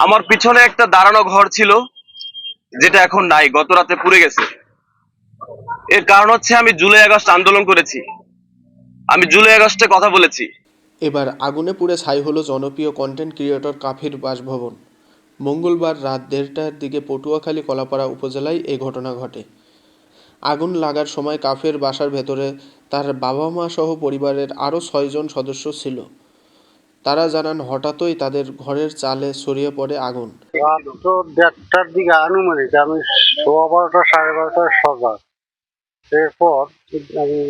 আমার পিছনে একটা দাঁড়ানো ঘর ছিল, যেটা এখন নাই গত রাতে পুড়ে গেছে। এর কারণ হচ্ছে আমি জুলাই আগস্ট আন্দোলন করেছি। আমি জুলাই আগস্টে কথা বলেছি। এবার আগুনে পুড়ে ছাই হলো জনপ্রিয় কন্টেন্ট ক্রিয়েটর কাফির বাসভবন। মঙ্গলবার রাত দেড়টার দিকে পটুয়াখালী কলাপাড়া উপজেলায় এই ঘটনা ঘটে। আগুন লাগার সময় কাফের বাসার ভেতরে তার বাবা মা সহ পরিবারের আরও ছয়জন সদস্য ছিল। তারা জানান হঠাৎই তাদের ঘরের চালে ছড়িয়ে পড়ে আগুন। তো দেড়টার দিকে আনুমানিক আমি সোয়া বারোটা, সাড়ে বারোটার সজাগ। এরপর আমি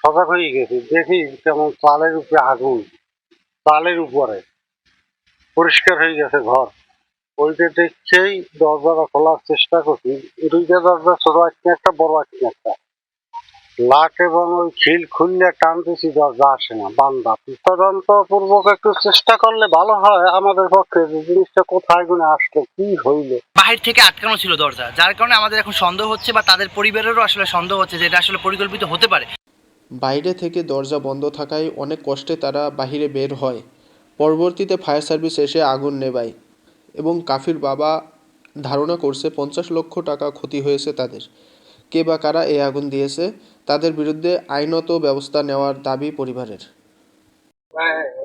সজাগ হয়ে গেছি, দেখি কেমন চালের উপরে আগুন, চালের উপরে। পরিষ্কার হয়ে গেছে ঘর। ওইটা দেখছেই দরজাটা খোলার চেষ্টা করছি, দুইটা দরজা ছোট একটা, বড় একটা। লাট এবং ওই খিল খুললে টানতেছি দরজা আসে না বান্দা। তদন্ত পূর্বক একটু চেষ্টা করলে ভালো হয় আমাদের পক্ষে যে জিনিসটা কোথায় গুনে আসলো কি হইল। বাহির থেকে আটকানো ছিল দরজা যার কারণে আমাদের এখন সন্দেহ হচ্ছে বা তাদের পরিবারেরও আসলে সন্দেহ হচ্ছে যে এটা আসলে পরিকল্পিত হতে পারে। বাইরে থেকে দরজা বন্ধ থাকায় অনেক কষ্টে তারা বাহিরে বের হয়। পরবর্তীতে ফায়ার সার্ভিস এসে আগুন নেবায় এবং কাফির বাবা ধারণা করছে পঞ্চাশ লক্ষ টাকা ক্ষতি হয়েছে তাদের। কে বা কারা এই আগুন দিয়েছে, তাদের বিরুদ্ধে আইনত ব্যবস্থা নেওয়ার দাবি পরিবারের।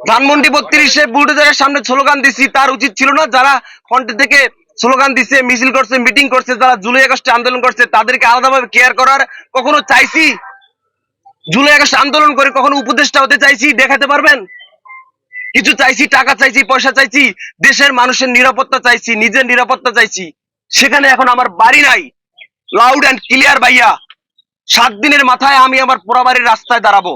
ধানমন্ডি বত্রিশে বুলডোজারের সামনে স্লোগান দিছি, তার উচিত ছিল না যারা ফ্রন্ট থেকে স্লোগান দিছে, মিছিল করছে মিটিং করছে, যারা জুলাই আগস্টে আন্দোলন করছে, তাদেরকে আলাদাভাবে কেয়ার করার কখনো চাইছি? জুলাই আগস্ট আন্দোলন করে কখনো উপদেষ্টা হতে চাইছি, দেখাতে পারবেন? কিছু চাইছি, টাকা চাইছি, পয়সা চাইছি, দেশের মানুষের নিরাপত্তা চাইছি, নিজের নিরাপত্তা চাইছি, সেখানে এখন আমার বাড়ি নাই। লাউড অ্যান্ড ক্লিয়ার ভাইয়া। সাত দিনের মাথায় আমি আমার পোড়াবাড়ির রাস্তায় দাঁড়াবো।